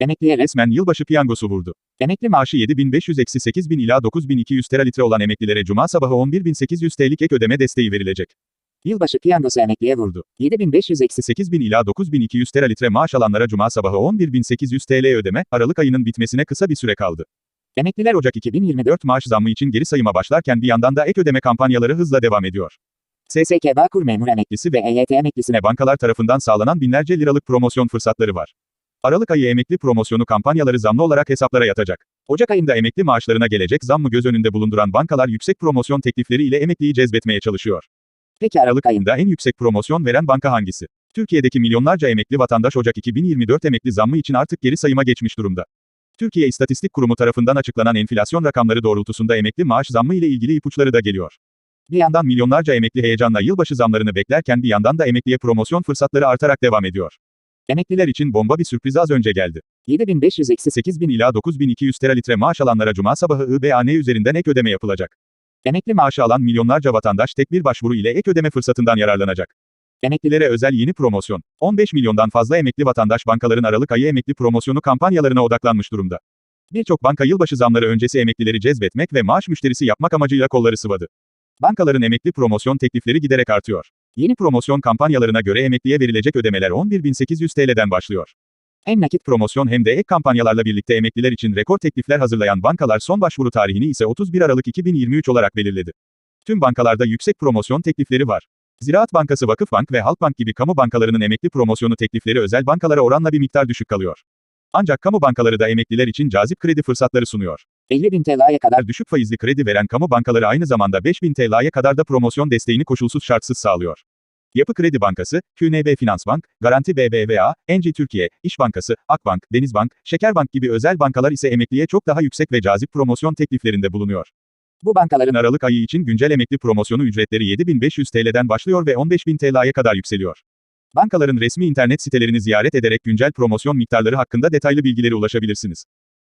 Emekliye resmen yılbaşı piyangosu vurdu. Emekli maaşı 7500-8000 ila 9200 teralitre olan emeklilere cuma sabahı 11800 TL'lik ek ödeme desteği verilecek. Yılbaşı piyangosu emekliye vurdu. 7500-8000 ila 9200 teralitre maaş alanlara cuma sabahı 11800 TL ödeme, Aralık ayının bitmesine kısa bir süre kaldı. Emekliler Ocak 2024 maaş zammı için geri sayıma başlarken bir yandan da ek ödeme kampanyaları hızla devam ediyor. SSK Bağkur memur emeklisi ve EYT emeklisine bankalar tarafından sağlanan binlerce liralık promosyon fırsatları var. Aralık ayı emekli promosyonu kampanyaları zamlı olarak hesaplara yatacak. Ocak ayında emekli maaşlarına gelecek zammı göz önünde bulunduran bankalar yüksek promosyon teklifleri ile emekliyi cezbetmeye çalışıyor. Peki Aralık ayında en yüksek promosyon veren banka hangisi? Türkiye'deki milyonlarca emekli vatandaş Ocak 2024 emekli zammı için artık geri sayıma geçmiş durumda. Türkiye İstatistik Kurumu tarafından açıklanan enflasyon rakamları doğrultusunda emekli maaş zammı ile ilgili ipuçları da geliyor. Bir yandan milyonlarca emekli heyecanla yılbaşı zamlarını beklerken bir yandan da emekliye promosyon fırsatları artarak devam ediyor. Emekliler için bomba bir sürpriz az önce geldi. 7500-8000 ila 9200 teralitre maaş alanlara cuma sabahı IBAN üzerinden ek ödeme yapılacak. Emekli maaşı alan milyonlarca vatandaş tek bir başvuru ile ek ödeme fırsatından yararlanacak. Emeklilere özel yeni promosyon. 15 milyondan fazla emekli vatandaş bankaların Aralık ayı emekli promosyonu kampanyalarına odaklanmış durumda. Birçok banka yılbaşı zamları öncesi emeklileri cezbetmek ve maaş müşterisi yapmak amacıyla kolları sıvadı. Bankaların emekli promosyon teklifleri giderek artıyor. Yeni promosyon kampanyalarına göre emekliye verilecek ödemeler 11.800 TL'den başlıyor. Hem nakit promosyon hem de ek kampanyalarla birlikte emekliler için rekor teklifler hazırlayan bankalar son başvuru tarihini ise 31 Aralık 2023 olarak belirledi. Tüm bankalarda yüksek promosyon teklifleri var. Ziraat Bankası, Vakıfbank ve Halkbank gibi kamu bankalarının emekli promosyonu teklifleri özel bankalara oranla bir miktar düşük kalıyor. Ancak kamu bankaları da emekliler için cazip kredi fırsatları sunuyor. 50.000 TL'ye kadar düşük faizli kredi veren kamu bankaları aynı zamanda 5.000 TL'ye kadar da promosyon desteğini koşulsuz şartsız sağlıyor. Yapı Kredi Bankası, QNB Finansbank, Garanti BBVA, Enci Türkiye, İş Bankası, Akbank, Denizbank, Şekerbank gibi özel bankalar ise emekliye çok daha yüksek ve cazip promosyon tekliflerinde bulunuyor. Bu bankaların Aralık ayı için güncel emekli promosyonu ücretleri 7500 TL'den başlıyor ve 15.000 TL'ye kadar yükseliyor. Bankaların resmi internet sitelerini ziyaret ederek güncel promosyon miktarları hakkında detaylı bilgilere ulaşabilirsiniz.